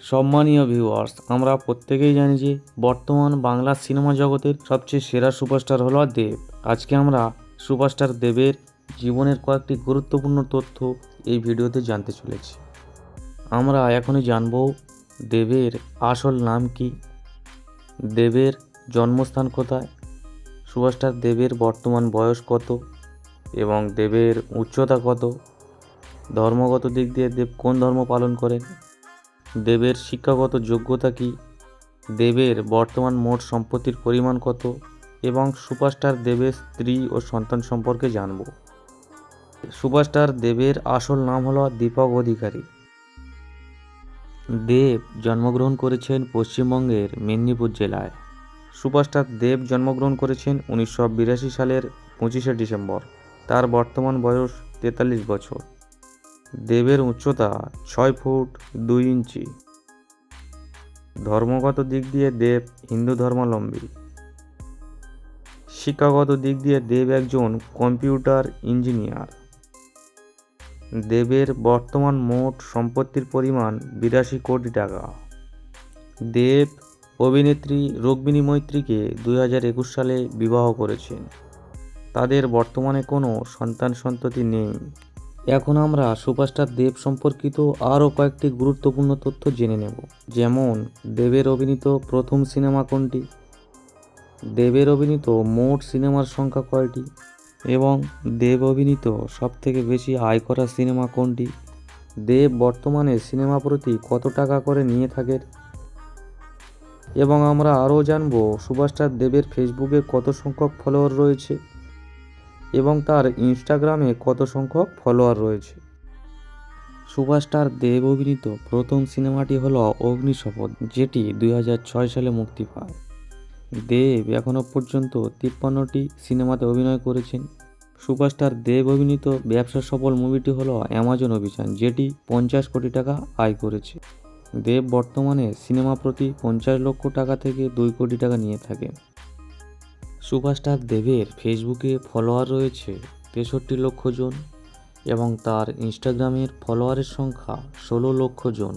সম্মানীয় ভিউয়ার্স আমরা প্রত্যেকেই জানি যে বর্তমান বাংলা সিনেমা জগতের সবচেয়ে সেরা সুপারস্টার হলো দেব। আজকে আমরা সুপারস্টার দেবের জীবনের কয়েকটি গুরুত্বপূর্ণ তথ্য এই ভিডিওতে জানতে চলেছি। আমরা এখনই জানব দেবের আসল নাম কি, দেবের জন্মস্থান কোথায় সুপারস্টার দেবের বর্তমান বয়স কত, এবং দেবের উচ্চতা কত, ধর্মগত দিক দিয়ে দেব কোন ধর্ম পালন করেন দেবের শিক্ষাগত যোগ্যতা কী? দেবের বর্তমান মোট সম্পত্তির পরিমাণ কত? এবং সুপারস্টার দেবের স্ত্রী ও সন্তান সম্পর্কে জানব। সুপারস্টার দেবের আসল নাম হলো দীপক অধিকারী। দেব জন্মগ্রহণ করেছেন পশ্চিমবঙ্গের মেদিনীপুর জেলায়। সুপারস্টার দেব জন্মগ্রহণ করেছেন উনিশশো বিরাশি সালের পঁচিশে ডিসেম্বর। তার বর্তমান বয়স তেতাল্লিশ বছর। দেবের উচ্চতা ছয় ফুট দুই ইঞ্চি। ধর্মগত দিক দিয়ে দেব হিন্দু ধর্মাবলম্বী। শিক্ষাগত দিক দিয়ে দেব একজন কম্পিউটার ইঞ্জিনিয়ার। দেবের বর্তমান মোট সম্পত্তির পরিমাণ বিরাশি কোটি টাকা। দেব অভিনেত্রী রোগবিনী মৈত্রীকে দুই হাজার একুশ সালে বিবাহ করেছেন। তাদের বর্তমানে কোনো সন্তান সন্ততি নেই। এখন আমরা সুপারস্টার দেব সম্পর্কিত আরও কয়েকটি গুরুত্বপূর্ণ তথ্য জেনে নেব। যেমন, দেবের অভিনীত প্রথম সিনেমা কোনটি? দেবের অভিনীত মোট সিনেমার সংখ্যা কয়টি? এবং দেব অভিনীত সবথেকে বেশি আয় করা সিনেমা কোনটি? দেব বর্তমানে সিনেমা প্রতি কত টাকা করে নিয়ে থাকেন এবং আমরা আরও জানব, সুপারস্টার দেবের ফেসবুকে কত সংখ্যক ফলোয়ার রয়েছে? এবং তার ইনস্টাগ্রামে কত সংখ্যক ফলোয়ার রয়েছে? সুপারস্টার দেব অভিনীত প্রথম সিনেমাটি হলো অগ্নিশপথ, যেটি দুই হাজার ছয় সালে মুক্তি পায়। দেব এখনও পর্যন্ত তিপ্পান্নটি সিনেমাতে অভিনয় করেছেন। সুপারস্টার দেব অভিনীত ব্যবসা সফল মুভিটি হলো অ্যামাজন অভিযান, যেটি পঞ্চাশ কোটি টাকা আয় করেছে। দেব বর্তমানে সিনেমা প্রতি পঞ্চাশ লক্ষ টাকা থেকে দুই কোটি টাকা নিয়ে থাকেন। সুপারস্টার দেবের ফেসবুকে ফলোয়ার রয়েছে তেষট্টি লক্ষ জন এবং তার ইনস্টাগ্রামের ফলোয়ারের সংখ্যা ষোলো লক্ষ জন।